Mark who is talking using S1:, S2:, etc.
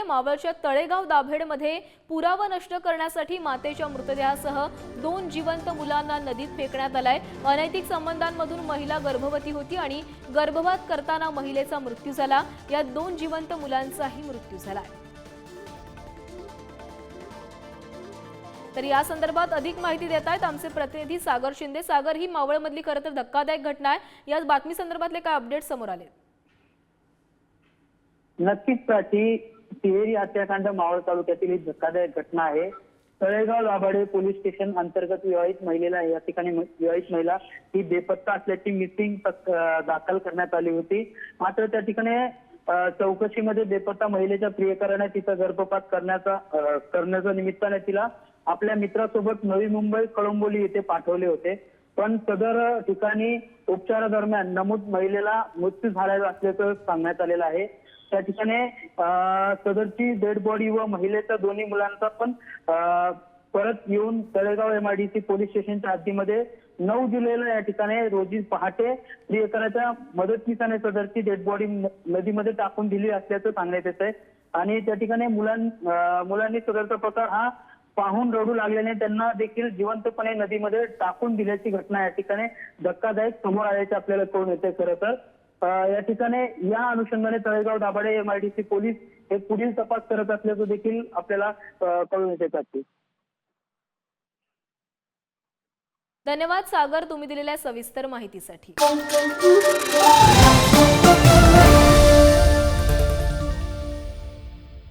S1: आहे मावळच्या तळेगाव दाभेडमध्ये पुरावा नष्ट करण्यासाठी मातेच्या मृतदेहासह दोन जिवंत मुलांना नदीत फेकण्यात आलाय. अनैतिक संबंधांमधून महिला गर्भवती होती आणि गर्भपात करताना महिलेचा मृत्यू झाला. यात दोन जिवंत मुलांचाही मृत्यू झाला तर या संदर्भात अधिक माहिती देत आहेत आमचे प्रतिनिधी सागर शिंदे. सागर ही मावळमधली खरं तर धक्कादायक घटना आहे. या बातमी संदर्भातले काय अपडेट समोर आले
S2: नक्कीच प्राची तिहेरी हत्याकांड मावळ तालुक्यातील ही धक्कादायक घटना आहे. तळेगाव दाभाडे पोलीस स्टेशन अंतर्गत विवाहित महिलेला या ठिकाणी विवाहित महिला ही बेपत्ता असल्याची मिसिंग दाखल करण्यात आली होती. मात्र त्या ठिकाणी चौकशीमध्ये बेपत्ता महिलेच्या प्रियकराने तिचा गर्भपात करण्याचा करण्याच्या निमित्ताने तिला आपल्या मित्रासोबत नवी मुंबई कळंबोली येथे पाठवले होते. पण सदर ठिकाणी उपचारादरम्यान नमूद महिलेला मृत्यू झालेला असल्याचं सांगण्यात आलेलं आहे. त्या ठिकाणी अं, सदरची डेड बॉडी व महिलेच्या दोन्ही मुलांचा पण परत येऊन तळेगाव एमआयडीसी पोलीस स्टेशनच्या हद्दीमध्ये नऊ जुलैला या ठिकाणी रोजी पहाटे प्रियकराच्या मदतनीसाने सदरची डेड बॉडी नदीमध्ये टाकून दिली असल्याचं सांगण्यात येत आहे आणि त्या ठिकाणी मुलां मुलांनी सदरचा प्रकार हा पाहून रडू लागल्याने त्यांना देखील जिवंतपणे नदीमध्ये टाकून दिल्याची घटना या ठिकाणी धक्कादायक समोर आल्याचे आपल्याला कळून येते खरं तर. या ठिकाणी या अनुषंगाने तळेगाव दाभाडे एमआयडीसी पोलीस हे पुढील तपास करत असल्याचं देखील आपल्याला कळून येते
S1: धन्यवाद सागर तुम्ही दिलेल्या सविस्तर माहितीसाठी.